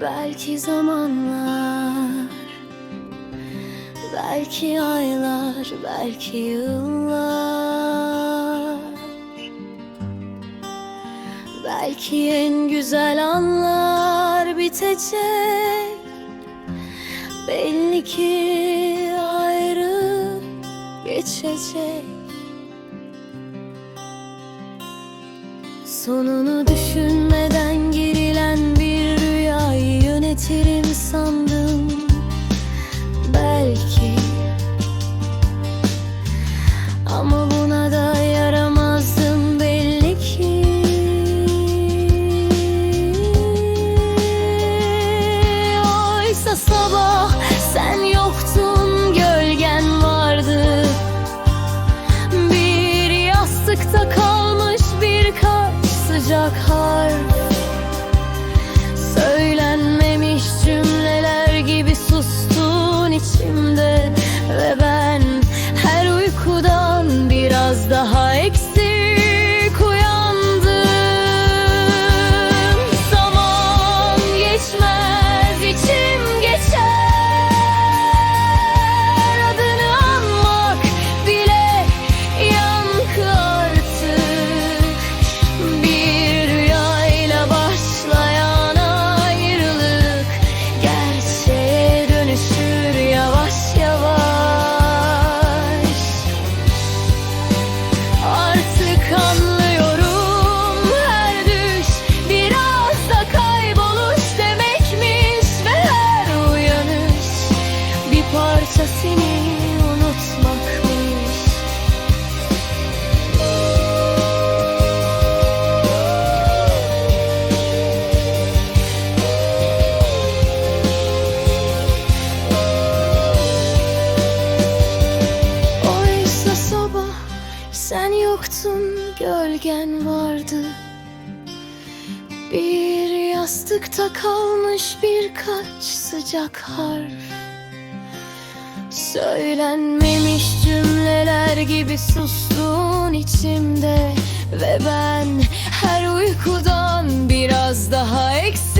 Belki zamanlar Belki aylar Belki yıllar. Belki en güzel anlar bitecek. Belli ki ayrı geçecek. Sonunu düşünmeden girilen sıcak harf parça seni unutmakmış Oysa sabah sen yoktun gölgen vardı. Bir yastıkta kalmış birkaç sıcak harf Söylenmemiş cümleler gibi sustun içimde Ve ben her uykudan biraz daha eksik